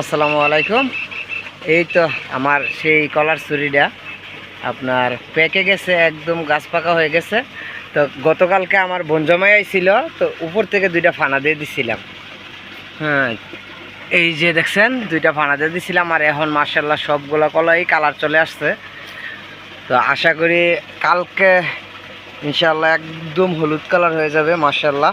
আসসালামু আলাইকুম। এই তো আমার সেই কলার চুরিটা। আপনার পেকে গেছে, একদম গাছ পাকা হয়ে গেছে। তো গতকালকে আমার বনজমাই ছিল তো উপর থেকে দুইটা ফানা দিয়ে দিছিলাম। হ্যাঁ এই যে দেখছেন, দুইটা ফানা দিয়ে দিছিলাম আর এখন মার্শাল্লাহ সবগুলো কলাই কালার চলে আসছে। তো আশা করি কালকে ইনশাল্লাহ একদম হলুদ কালার হয়ে যাবে মার্শাল্লাহ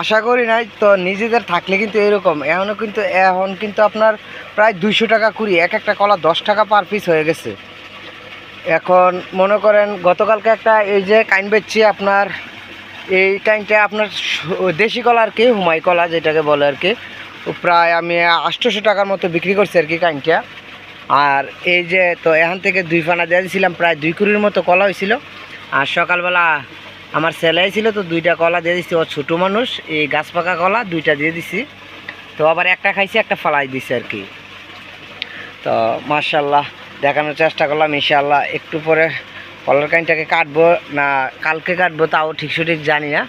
আশা করি নাই, তো নিজেদের থাকলে কিন্তু এরকম। এখনও কিন্তু, এখন কিন্তু আপনার প্রায় দুইশো টাকা কুড়ি, এক একটা কলা দশ টাকা পার পিস হয়ে গেছে। এখন মনে করেন, গতকালকে একটা এই যে কাইন বেচছি আপনার, এই কাইনটা আপনার দেশি কলা আর কি হুমাই কলা যেটাকে বলে আর কি প্রায় আমি আটশোশো টাকার মতো বিক্রি করছি আর কি কাইনটা। আর এই যে, তো এখান থেকে দুই ফানা দিয়ে দিয়েছিলাম প্রায় দুই কুড়ির মতো কলা হয়েছিল। আর সকালবেলা আমার সেলাই ছিল তো দুইটা কলা দিয়ে দিছি, ও ছোটো মানুষ, এই গাছ পাকা কলা দুইটা দিয়ে দিছি। তো আবার একটা খাইছি, একটা ফালাই দিছি আর কি। তো মার্শাল্লাহ দেখানোর চেষ্টা করলাম ইনশাল্লাহ একটু পরে কলার কাইনটাকে কাটবো না কালকে কাটবো তাও ঠিক সঠিক জানি না।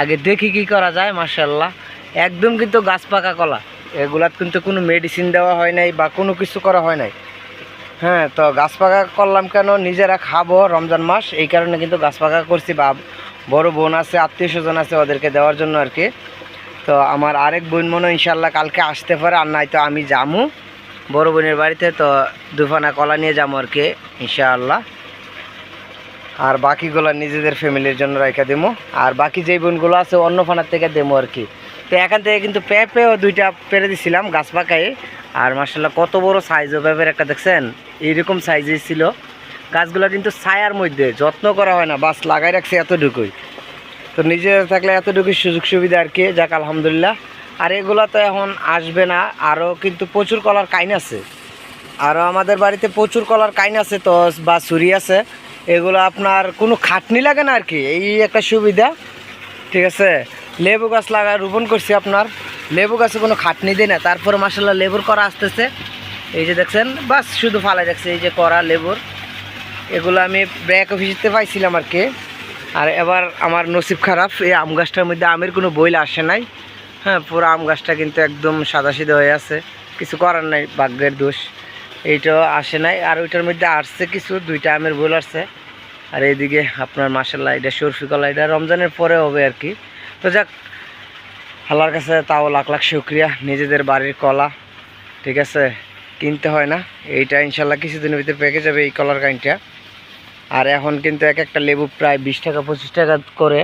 আগে দেখি কি করা যায় মার্শাল্লাহ একদম কিন্তু গাছ পাকা কলা, এগুলাত কিন্তু কোনো মেডিসিন দেওয়া হয় নাই বা কোনো কিছু করা হয় নাই। হ্যাঁ তো গাছ পাকা করলাম কেন? নিজেরা খাব রমজান মাস। এই কারণে কিন্তু গাছ পাকা করছি। বা বড় বোন আছে, আত্মীয় স্বজন আছে ওদেরকে দেওয়ার জন্য আর কি। তো আমার আরেক বোন মনে ইনশাল্লাহ কালকে আসতে পারে, আর নাই তো আমি যামু। বড় বোনের বাড়িতে, তো দুফানা কলা নিয়ে যাব আর কি, ইনশাআল্লাহ। আর বাকিগুলো নিজেদের ফ্যামিলির জন্য রেখে দেবো আর বাকি যেই বোনগুলো আছে অন্য ফানার থেকে দেবো আর কি। তো এখান থেকে কিন্তু পেঁপেও দুইটা পেরে দিছিলাম, গাছ পাকায় আর মার্শাল্লাহ কত বড় সাইজও পেঁপের একটা, দেখছেন? এইরকম সাইজের ছিল। গাছগুলো কিন্তু ছায়ার মধ্যে, যত্ন করা হয় না, বাস লাগাই রাখছে এতটুকুই। তো নিজে থাকলে এতটুকুই সুযোগ সুবিধা আর কি, যাক আলহামদুলিল্লাহ। আর এগুলো তো এখন আসবে না আরও কিন্তু প্রচুর কলার কাইন আছে। আরও আমাদের বাড়িতে প্রচুর কলার কাইন আছে, তো বা ছুরি আছে। এগুলো আপনার কোনো খাটনি লাগে না আর কি, এই একটা সুবিধা, ঠিক আছে? লেবু গাছ লাগা রোপণ করছি আপনার। লেবু গাছে কোনো খাটনি দেয় না, তারপরে মাসাল্লাহ লেবুর করা আসতেছে। এই যে দেখছেন, বাস শুধু ফালাই রাখছে এই যে করা লেবুর। এগুলো আমি ব্র্যাক অফিসতে পাইছিলাম আর কি। আর এবার আমার নসিব খারাপ, এই আম গাছটার মধ্যে আমের কোনো বইল আসে নাই। হ্যাঁ পুরো আম গাছটা কিন্তু একদম সাদাসিধা হয়ে আছে। কিছু করার নাই, ভাগ্যের দোষ। এইটাও আসে নাই, আর ওইটার মধ্যে আসছে কিছু, দুইটা আমের বইল আসছে। আর এইদিকে আপনার মাসাল্লাহ এটা সরফি কলা, এটা রমজানের পরে হবে আর কি। তো যাক, আল্লাহর কাছে তাও লাখ লাখ শুক্রিয়া, নিজেদের বাড়ির কলা, ঠিক আছে? কিনতে হয় না, এইটা ইনশাল্লাহ কিছুদিনের ভিতরে পেকে যাবে এই কলার কাইনটা আর এখন কিন্তু এক একটা লেবু প্রায় বিশ টাকা, পঁচিশ টাকা করে।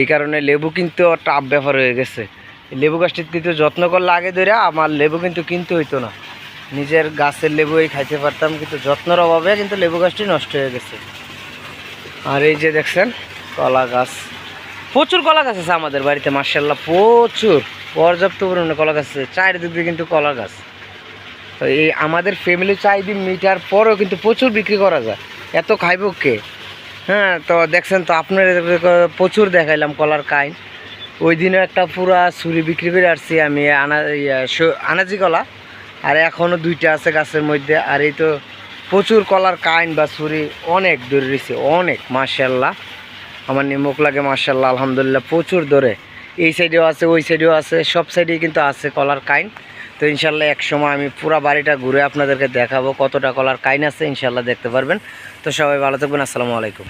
এই কারণে লেবু কিন্তু টাপ ব্যাপার হয়ে গেছে। লেবু গাছটি কিন্তু যত্ন করলে আগে ধরে আমার লেবু কিন্তু কিনতে হইতো না। নিজের গাছের লেবুই খাইতে পারতাম, কিন্তু যত্নের অভাবে কিন্তু লেবু গাছটি নষ্ট হয়ে গেছে। আর এই যে দেখছেন, কলা গাছ। প্রচুর কলা গাছ আছে আমাদের বাড়িতে মার্শাল্লাহ প্রচুর। পর্যাপ্ত পরিমাণে কলা গাছ আছে, চারিদিক দিয়ে কিন্তু কলা গাছ। তো এই আমাদের ফ্যামিলি চাহিদি মিটার পরেও কিন্তু প্রচুর বিক্রি করা যায়। এত খাইব কে? হ্যাঁ তো দেখছেন তো আপনার প্রচুর দেখাইলাম কলার কাইন। ওই দিনও একটা পুরা ছুরি বিক্রি করে আসছি আমি, আনা আনাজি কলা। আর এখনও দুইটা আছে গাছের মধ্যে, আর এই তো প্রচুর কলার কাইন বা ছুরি অনেক রয়েছে, অনেক মার্শাল্লাহ আমার নিমুখ লাগে মার্শাল্লাহ আলহামদুলিল্লাহ, প্রচুর ধরে এই সাইডেও আছে, ওই সাইডেও আছে, সব সাইডেই কিন্তু আছে কলার কাইন। তো ইনশাল্লাহ এক সময় আমি পুরা বাড়িটা ঘুরে আপনাদেরকে দেখাবো কতটা কলার কাইন আছে ইনশাল্লাহ দেখতে পারবেন। তো সবাই ভালো থাকবেন, আসসালামু আলাইকুম।